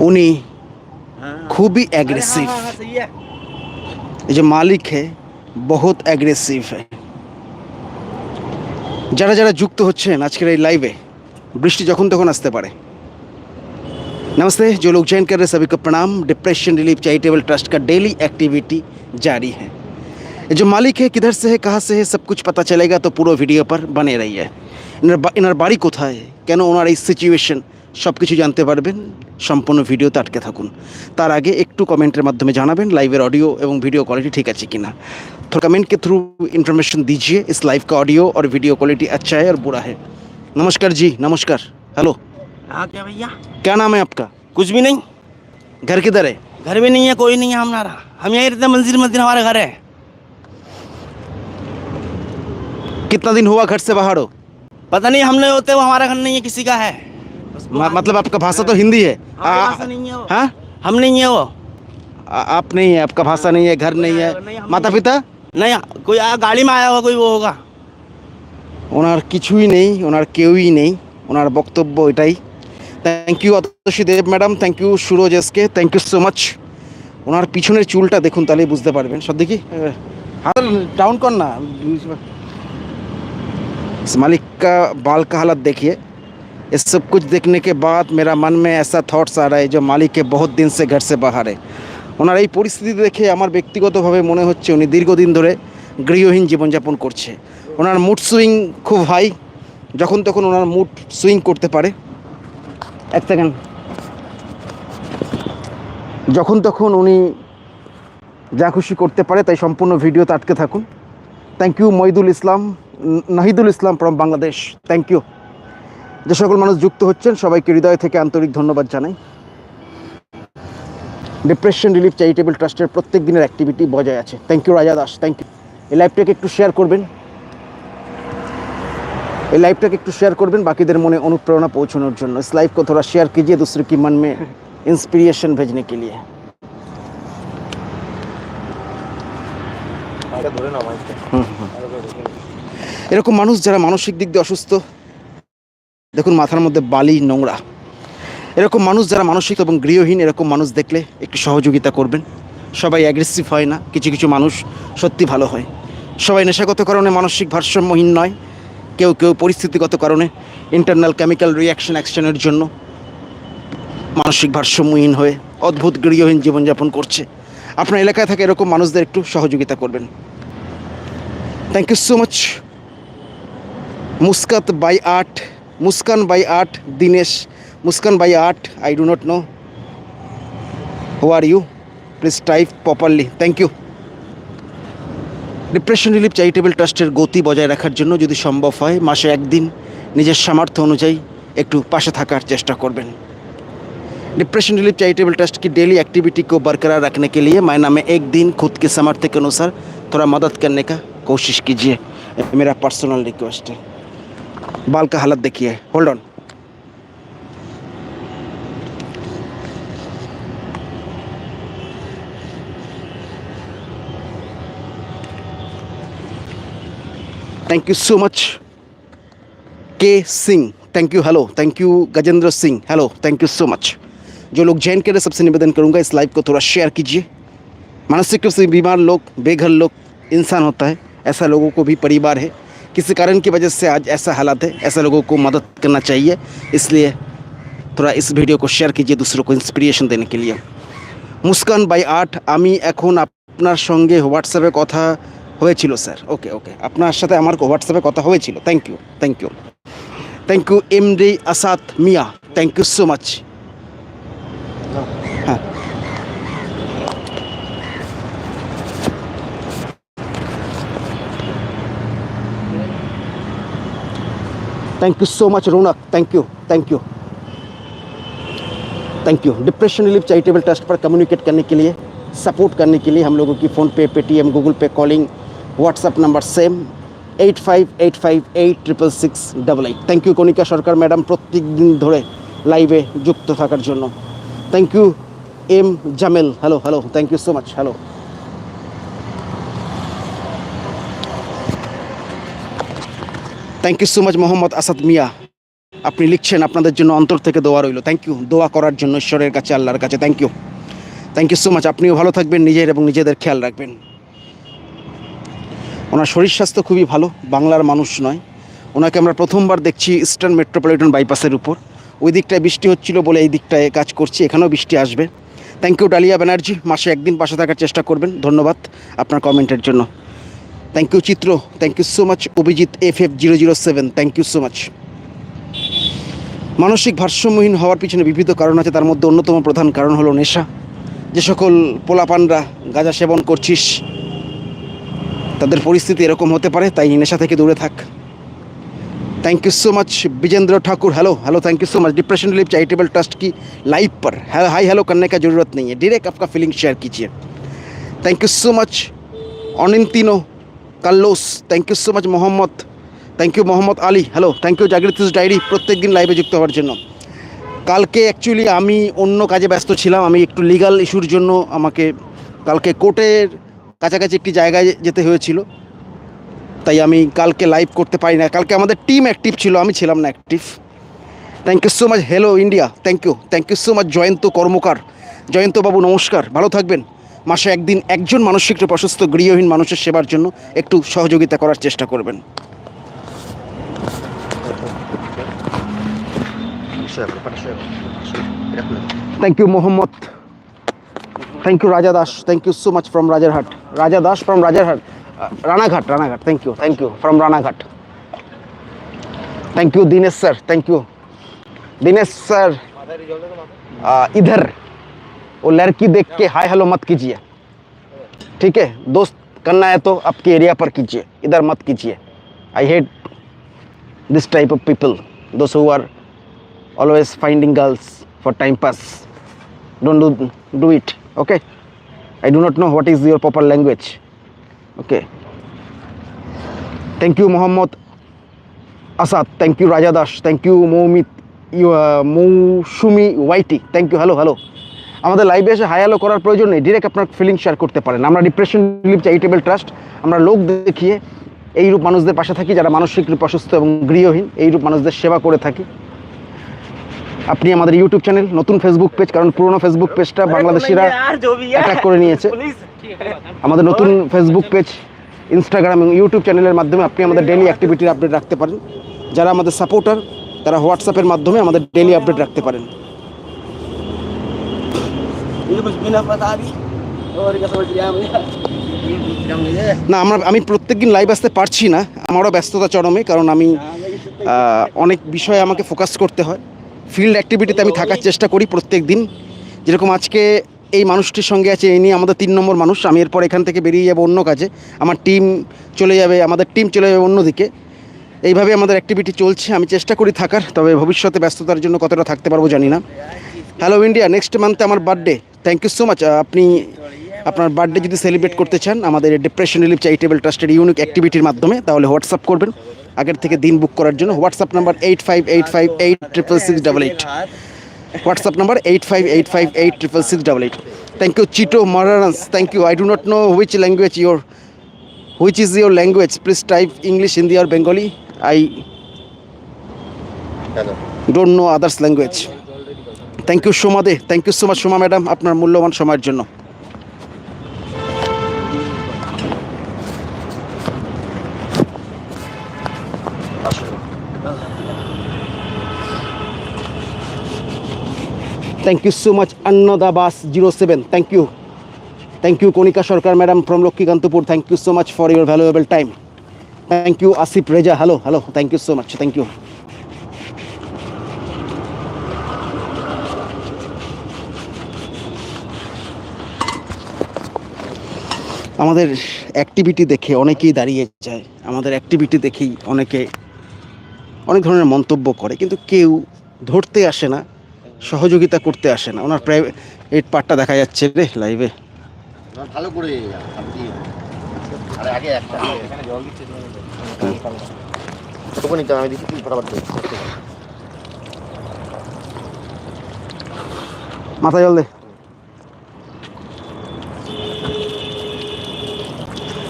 উনি हाँ খুবই अरे অ্যাগ্রেসিভ हाँ, हाँ, हाँ, सही है ये जो मालिक है বহুত অ্যাগ্রেসিভ है যারা যারা যুক্ত হচ্ছেন আজকের এই লাইভে বৃষ্টি যখন তখন আসতে পারে नमस्ते जो लोग ज्वाइन कर रहे हैं सभी को प्रणाम डिप्रेशन रिलीफ चैरिटेबल ट्रस्ट का डेली एक्टिविटी जारी है ये जो मालिक है किधर से है कहाँ से है सब कुछ पता चलेगा तो पूरा वीडियो पर बने रहिए এনার বা- এনার বাড়ি কোথায় কেন ওনার এই সিচুয়েশন সব কিছু জানতে পারবেন সম্পূর্ণ ভিডিওতে আটকে থাকুন তার আগে একটু কমেন্টের মাধ্যমে জানাবেন লাইভের অডিও এবং ভিডিও কোয়ালিটি ঠিক আছে কিনা तो कमेंट के थ्रू इन्फॉर्मेशन दीजिए इस लाइव का ऑडियो और वीडियो क्वालिटी अच्छा है और बुरा है नमस्कार जी नमस्कार हेलो हाँ क्या भैया क्या नाम है आपका कुछ भी नहीं घर किधर है घर में नहीं है कोई नहीं है हमारा हम यहीं रहते हैं मंजिल मंदिर हमारा घर है कितना दिन हुआ घर से बाहर हो पता नहीं हम नहीं होते वो हमारा घर नहीं है किसी का है म- मतलब आपका भाषा तो हिंदी है हमारी आ- भाषा नहीं है वो। हाँ हम नहीं है वो आ- आप नहीं है आपका भाषा नहीं है घर नहीं है नहीं, हम মাতা পিতা नहीं कोई आ, गाड़ी में आया होगा कोई वो होगा ওনার কিছুই নেই ওনার কেউই নেই ওনার বক্তব্য এটাই thank you Atasi Deb madam thank you Suraj SK thank you so much ওনার পিছনের চুলটা দেখুন তাহলেই বুঝতে পারবেন সব দেখি হাত ডাউন কর না इस मालिक का बाल का हालत देखिए इस सब कुछ देखने के बाद मेरा मन में ऐसा थॉट्स आ रहा है जो मालिक के बहुत दिन से घर से बाहर है ওনার এই পরিস্থিতি দেখে আমার ব্যক্তিগতভাবে মনে হচ্ছে উনি দীর্ঘদিন ধরে গৃহহীন জীবনযাপন করছে ওনার মুড সুইং খুব হাই যখন তখন ওনার মুড সুইং করতে পারে এক সেকেন্ড যখন তখন উনি যা খুশি করতে পারে তাই সম্পূর্ণ ভিডিওতে আটকে থাকুন থ্যাংক ইউ মহিদুল ইসলাম ন- Nahidul Islam from Bangladesh thank you যে সকল মানুষ যুক্ত হচ্ছেন সবাইকে হৃদয় থেকে আন্তরিক ধন্যবাদ জানাই ডিপ্রেশন রিলিফ চ্যারিটেবল ট্রাস্টের প্রত্যেক দিনের অ্যাক্টিভিটি বজায় আছে thank you Raja Das thank you এই লাইভটাকে একটু শেয়ার করবেন এই लाइवटाके একটু শেয়ার করবেন বাকিদের মনে অনুপ্রেরণা পৌঁছানোর জন্য इस लाइव को थोड़ा शेयर कीजिए दूसरे के मन में इंस्पिरेशन भेजने के लिए এরকম মানুষ যারা মানসিক দিক দিয়ে অসুস্থ দেখুন, মাথার মধ্যে বালি, নোংরা। এরকম মানুষ যারা মানসিক এবং গৃহহীন, এরকম মানুষ দেখলে একটু সহযোগিতা করবেন। সবাই অ্যাগ্রেসিভ হয় না, কিছু কিছু মানুষ সত্যি ভালো হয়। সবাই নেশাগত কারণে মানসিক ভারসাম্যহীন নয়, কেউ কেউ পরিস্থিতিগত কারণে ইন্টারনাল কেমিক্যাল রিয়াকশন অ্যাকশনের জন্য মানসিক ভারসাম্যহীন হয়ে অদ্ভুত গৃহহীন জীবনযাপন করছে। আপনার এলাকায় থাকা এরকম মানুষদের একটু সহযোগিতা করবেন। Thank you so much Muskat by art Muskan by art Dinesh Muskan by art I do not know who are you please type properly thank you depression relief charitable ট্রাস্টের গতি বজায় রাখার জন্য যদি সম্ভব হয় মাসে একদিন নিজের সামর্থ্য অনুযায়ী একটু পাশে থাকার চেষ্টা করবেন डिप्रेशन रिलीफ चैरिटेबल ट्रस्ट की डेली एक्टिविटी को बरकरार रखने के लिए महीना में एक दिन खुद के सामर्थ्य के अनुसार थोड़ा मदद करने का कोशिश कीजिए ये मेरा पर्सनल रिक्वेस्ट है बाल का हालत देखिए। Hold on thank you so much K Singh thank you hello thank you Gajendra Singh hello thank you so much जो लोग जैन के लिए सबसे निवेदन करूँगा, इस लाइव को थोड़ा शेयर कीजिए। मानसिक रूप से बीमार लोग, बेघर लोग, इंसान होता है। ऐसा लोगों को भी परिवार है। किसी कारण की वजह से आज ऐसा हालात है ऐसा लोगों को मदद करना चाहिए इसलिए थोड़ा इस वीडियो को शेयर कीजिए दूसरों को इंस्पिरेशन देने के लिए মুস্কান বাই আর্ট আমি এখন আপনার সঙ্গে হোয়াটসঅ্যাপে কথা হয়েছিল স্যার ওকে ওকে আপনার সাথে আমার হোয়াটসঅ্যাপে কথা হয়েছিল thank you thank you thank you M D Asad Mia thank you so much হ্যাঁ thank you so much Raunak thank you thank you thank you depression relief charitable trust पर communicate करने के लिए सपोर्ट करने के लिए हम लोगों की PhonePe Paytm Google Pay calling WhatsApp number same eight five eight five eight triple six double eight thank you Kanika Sarkar madam প্রত্যেক দিন ধরে লাইভে যুক্ত থাকার জন্য thank you M Jamel hello hello thank you so much hello thank you so much Mohammad Asad Mia আপনি লিখছেন, আপনাদের জন্য অন্তর থেকে দোয়া রইল। থ্যাংক ইউ দোয়া করার জন্য ঈশ্বরের কাছে, আল্লাহর কাছে। Thank you thank you so much আপনিও ভালো থাকবেন, নিজের এবং নিজেদের খেয়াল রাখবেন। ওনার শরীর স্বাস্থ্য খুবই ভালো, বাংলার মানুষ নয়। ওনাকে আমরা প্রথমবার দেখছি ইস্টার্ন মেট্রোপলিটন বাইপাসের উপর। ওই দিকটায় বৃষ্টি হচ্ছিল বলে এই দিকটায় কাজ করছি, এখানেও বৃষ্টি আসবে। Thank you Dalia Banerjee. মাসে একদিন পাশে থাকার চেষ্টা করবেন। ধন্যবাদ আপনার কমেন্টের জন্য। thank you Chitra thank you so much Abhijit F F zero zero seven thank you so much মানসিক ভারসাম্যহীন হওয়ার পিছনে বিবিধ কারণ আছে তার মধ্যে অন্যতম প্রধান কারণ হলো নেশা যে সকল পোলাপানরা গাঁজা সেবন করছিস তাদের পরিস্থিতি এরকম হতে পারে তাই নেশা থেকে দূরে থাক thank you so much Vijendra Thakur hello hello thank you so much depression relief charitable trust की लाइव पर हाई हेलो करने का ज़रूरत नहीं है डायरेक्ट आपका फीलिंग शेयर कीजिए thank you so much অনিন্তিনো কাল্লোস thank you so much Mohammad. Thank you Mohammad Ali. Hello thank you Jagriti's diary প্রত্যেক দিন লাইভে যুক্ত হওয়ার জন্য। কালকে অ্যাকচুয়ালি আমি অন্য কাজে ব্যস্ত ছিলাম, আমি একটু লিগাল ইস্যুর জন্য আমাকে, কালকে কোর্টের কাছাকাছি একটি জায়গায় যেতে হয়েছিল। তাই আমি কালকে লাইভ করতে পারি না। কালকে আমাদের টিম অ্যাক্টিভ ছিল, আমি ছিলাম না active thank you so much hello India thank you thank you so much Jayanta Karmakar. জয়ন্তবাবু, নমস্কার। ভালো থাকবেন। মাসে একদিন একজন মানসিক একটু প্রশস্ত, গৃহহীন মানুষের সেবার জন্য একটু সহযোগিতা করার চেষ্টা করবেন। Thank you Mohammad thank you Raja Das thank you so much from Rajarhat Raja Das from Rajarhat Ranaghat Ranaghat thank you thank you from Ranaghat thank you Dinesh sir thank you Dinesh sir ইধার वो लड़की देख के hi hello मत कीजिए। ठीक है? दोस्त करना है तो आपके एरिया पर कीजिए। इधर मत कीजिए। I hate this type of people दोस्त who are always finding girls for time pass don't do do it okay I do not know what is your proper language okay thank you Mohammad Asad thank you Raja Das thank you Momit Mousumi whitey thank you hello hello আমাদের লাইভে এসে hi hello করার প্রয়োজন নেই direct আপনার feeling share করতে পারেন। আমরা ডিপ্রেশন রিলিফ চ্যারিটেবল ট্রাস্ট আমরা লোক দেখিয়ে এইরূপ মানুষদের পাশে থাকি যারা মানসিক রূপ অসুস্থ এবং গৃহহীন এইরূপ মানুষদের সেবা করে থাকি। আপনি আমাদের ইউটিউব চ্যানেল নতুন ফেসবুক পেজ কারণ পুরনো ফেসবুক পেজটা বাংলাদেশিরা অ্যাটাক করে নিয়েছে। আমাদের নতুন ফেসবুক পেজ ইনস্টাগ্রাম এবং ইউটিউব চ্যানেলের মাধ্যমে আপনি আমাদের ডেলি অ্যাক্টিভিটির আপডেট রাখতে পারেন। যারা আমাদের সাপোর্টার তারা হোয়াটসঅ্যাপের মাধ্যমে আমাদের ডেলি আপডেট রাখতে পারেন। না আমরা আমি প্রত্যেকদিন লাইভ আসতে পারছি না। আমারও ব্যস্ততা চরমে কারণ আমি অনেক বিষয়ে আমাকে ফোকাস করতে হয়। ফিল্ড অ্যাক্টিভিটিতে আমি থাকার চেষ্টা করি প্রত্যেক দিন যেরকম আজকে এই মানুষটির সঙ্গে আছে এই নিয়ে আমাদের তিন নম্বর মানুষ। আমি এরপর এখান থেকে বেরিয়ে যাব অন্য কাজে। আমার টিম চলে যাবে আমাদের টিম চলে যাবে অন্যদিকে। এইভাবে আমাদের অ্যাক্টিভিটি চলছে। আমি চেষ্টা করি থাকার তবে ভবিষ্যতে ব্যস্ততার জন্য কতটা থাকতে পারব জানি না। হ্যালো ইন্ডিয়া নেক্সট মান্থে আমার birthday thank you so much আপনি আপনার বার্থডে যদি সেলিব্রেট করতে চান আমাদের ডিপ্রেশন রিলিফ চ্যারিটেবল ট্রাস্টের ইউনিক অ্যাক্টিভিটির মাধ্যমে তাহলে হোয়াটসঅ্যাপ করবেন। আগের থেকে দিন বুক করার জন্য WhatsApp number eight five eight five eight triple six double eight WhatsApp number eight five eight five eight triple six double eight thank you চিটো মারারান্স thank you I do not know which language your which is your language please type English Hindi R Bengali I don't know others language thank you Soma Dey thank you so much Soma madam আপনার মূল্যবান সময়ের জন্য। Thank you so much Annada bus zero seven thank you thank you Kanika Sarkar madam from Lakshmikantapur thank you so much for your valuable time thank you Asif Reza hello hello thank you so much thank you আমাদের activity দেখে অনেকেই দাঁড়িয়ে যায়। আমাদের activity দেখেই অনেকে অনেক ধরনের মন্তব্য করে কিন্তু কেউ ধরতে আসে না সহযোগিতা করতে আসে না। ওনার প্রাইভেট পার্টটা দেখা যাচ্ছে রে লাইভে ভালো করে আপনি আরে আগে একটা তোকে নিতে হবে, আমি দেখি তুই ফটাফট দে। মাথা জল দে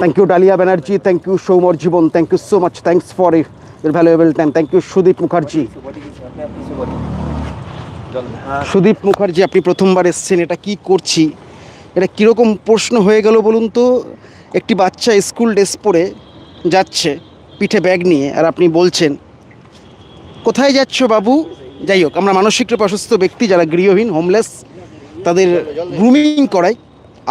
thank you Dalia Banerjee thank you Soumor Jibon thank you so much thanks for your valuable time thank you Sudip Mukherjee Sudip Mukherjee আপনি প্রথমবার এসছেন। এটা কি করছি? এটা কীরকম প্রশ্ন হয়ে গেল বলুন তো? একটি বাচ্চা স্কুল ড্রেস পরে যাচ্ছে, পিঠে ব্যাগ নিয়ে, আর আপনি বলছেন, কোথায় যাচ্ছ বাবু? যাই হোক, আমরা মানসিক রূপে অসুস্থ ব্যক্তি যারা গৃহহীন হোমলেস তাদের গ্রুমিং করাই।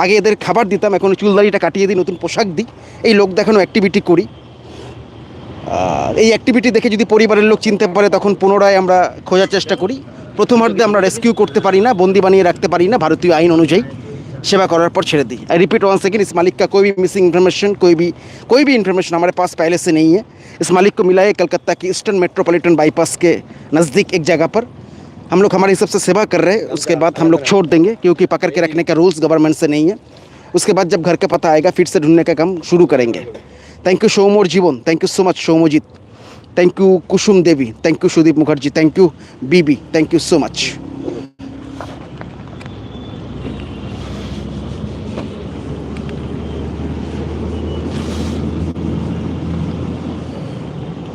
আগে এদের খাবার দিতাম এখন চুলদারিটা কাটিয়ে দিই নতুন পোশাক দিই এই লোক দেখানো অ্যাক্টিভিটি করি আর এই অ্যাক্টিভিটি দেখে যদি পরিবারের লোক চিনতে পারে তখন পুনরায় আমরা খোঁজার চেষ্টা করি প্রথমার্ধে আমরা রেস্কিউ করতে পারি না বন্দি বানিয়ে রাখতে পারি না ভারতীয় আইন অনুযায়ী सेवा करार पर छेड़ दी आई रिपीट वन सेकेंड इस मालिक का कोई भी मिसिंग इन्फॉर्मेशन कोई भी कोई भी इन्फॉर्मेशन हमारे पास पहले से नहीं है इस मालिक को मिला है कलकत्ता की ईस्टर्न मेट्रोपॉलिटन बाईपास के नज़दीक एक जगह पर हम लोग हमारे हिसाब से सेवा कर रहे हैं, उसके बाद हम लोग छोड़ देंगे, क्योंकि पकड़ के रखने का रूल्स गवर्नमेंट से नहीं है। उसके बाद जब घर का पता आएगा, फिर से ढूँढने का काम शुरू करेंगे। Thank you Shomor Jibon thank you so much Shomojit thank you Kusum Devi thank you Sudip Mukherjee thank you Bibi thank you so much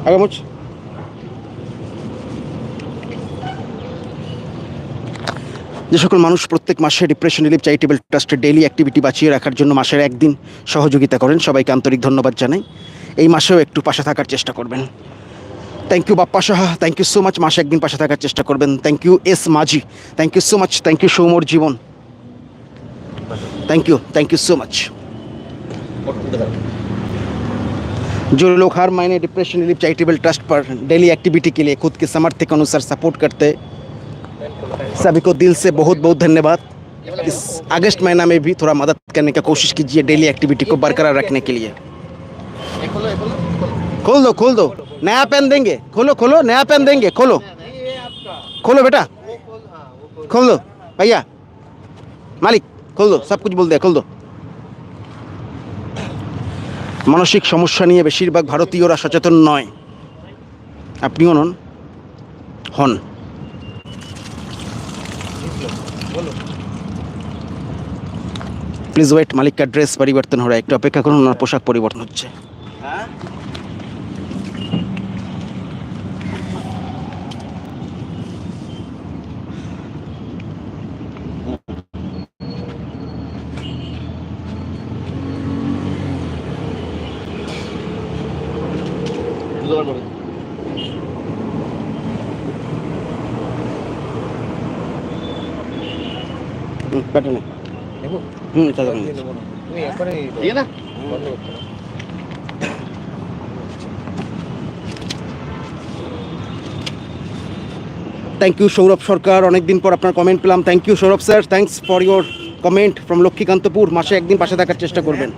अगर मुझ যে সকল মানুষ প্রত্যেক মাসে ডিপ্রেশন রিলিফ চ্যারিটেবল ট্রাস্টের ডেইলি অ্যাক্টিভিটি বাঁচিয়ে রাখার জন্য মাসের একদিন সহযোগিতা করেন সবাইকে আন্তরিক ধন্যবাদ জানাই এই মাসেও একটু পাশে থাকার চেষ্টা করবেন thank you Bappa Saha thank you so much মাসে একদিন পাশে থাকার চেষ্টা করবেন thank you S Majhi thank you so much thank you Soumar Jiban thank you thank you so much जो लोग हर महीने डिप्रेशन रिलीफ चैरिटेबल ट्रस्ट पर डेली एक्टिविटी के लिए खुद के सामर्थ्य के अनुसार सपोर्ट करते हैं, सभी को दिल से बहुत बहुत धन्यवाद इस अगस्त महीना में भी थोड़ा मदद करने का कोशिश कीजिए डेली एक्टिविटी को बरकरार रखने के लिए ये खोलो ये खोलो खोलो खोल दो खोल दो नया पेन देंगे खोलो खोलो नया पेन देंगे खोलो खोलो बेटा खोल दो भैया মালিক খোল দো সব কিছু বল দে খোল দো মানসিক সমস্যা নিয়ে বেশিরভাগ ভারতীয়রা সচেতন নয় আপনিও নন হন প্লিজ ওয়েট মালিককার ড্রেস পরিবর্তন হওয়া একটু অপেক্ষা করুন ওনার পোশাক পরিবর্তন হচ্ছে। হ্যাঁ হুম হুম না। থ্যাংক ইউ সৌরভ সরকার অনেকদিন পর আপনার কমেন্ট পেলাম। Thank you Sourav sir thanks for your comment from Lakshmikantapur মাসে একদিন পাশে থাকার চেষ্টা করবেন।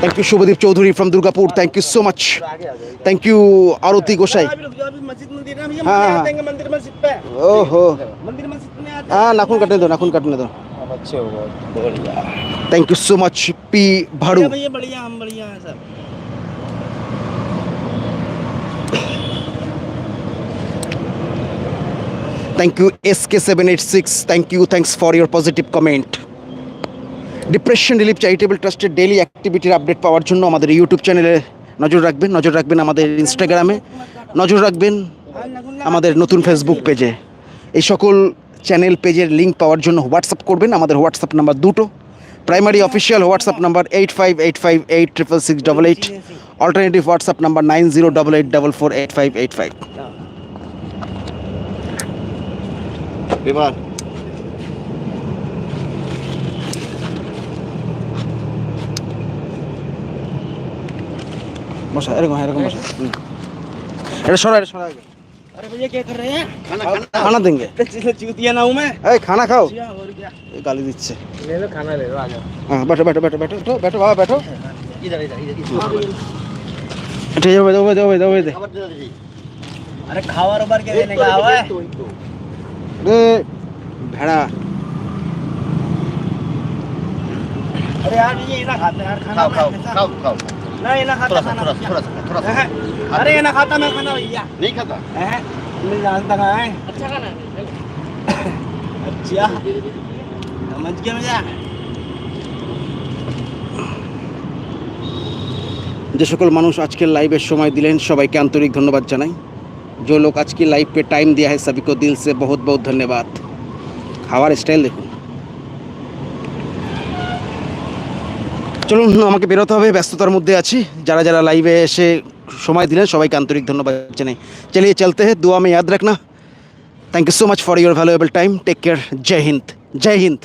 Thank you Subhadip Chowdhury from Durgapur thank you so much thank you Arati Gosai হ্যাঁ ওহো হ্যাঁ নাখুন কাটনে দো নাখুন কাটনে দো thank you so much P ভাড়ু thank you S K seven eight six thank you thanks for your positive comment depression relief charitable ট্রাস্টের ডেইলি অ্যাক্টিভিটির আপডেট পাওয়ার জন্য আমাদের ইউটিউব চ্যানেলে নজর রাখবেন নজর রাখবেন আমাদের ইনস্টাগ্রামে নজর রাখবেন আমাদের নতুন ফেসবুক পেজে এই সকল চ্যানেল পেজের লিঙ্ক পাওয়ার জন্য হোয়াটসঅ্যাপ করবেন, আমাদের হোয়াটসঅ্যাপ নাম্বার দুটো। Primary official WhatsApp number eight five eight five eight triple six double eight alternative WhatsApp number nine zero double eight double four eight five eight five এবার মশা এরকম এরকম মশা এটা सोरा এটা सोरा अरे भैया क्या कर रहे हैं खाना खाना खाना देंगे चूतिया ना हूँ मैं ए खाना खाओ और क्या ये गाली दीजिए ले लो खाना ले लो आ जाओ हाँ बैठो बैठो बैठो बैठो बैठो बैठो बाबा बैठो इधर इधर इधर ठीक है बैठो बैठो बैठो बैठो अरे खावर रोबर के देने का आवे अरे भेड़ा अरे यार ये ना खाते यार खाना खाओ खाओ खाओ खाता। খাও খাও ना ये ना खाता थोड़ा सा खाना थोड़ा सा थोड़ा सा थोड़ा सा हैं? अरे ये ना खाता मैं खाना भैया नहीं खाता हैं? मैं जानता कहाँ है अच्छा खाना अच्छा समझ गया भैया যে সকল মানুষ আজকের লাইভের সময় দিলেন সবাইকে আন্তরিক ধন্যবাদ জানাই जो लोग आज की लाइव पे टाइम दिया है सभी को दिल से बहुत बहुत धन्यवाद খাওয়ার স্টাইল দেখুন চলুন, আমাকে বেরোতে হবে, ব্যস্ততার মধ্যে আছি। যারা যারা লাইভে এসে সময় দিলেন, সবাইকে আন্তরিক ধন্যবাদ জানাই। চালিয়ে চলতে হে, দোয়া মে ইয়াদ রাখনা। Thank you so much for your valuable time take care Jai Hind Jai Hind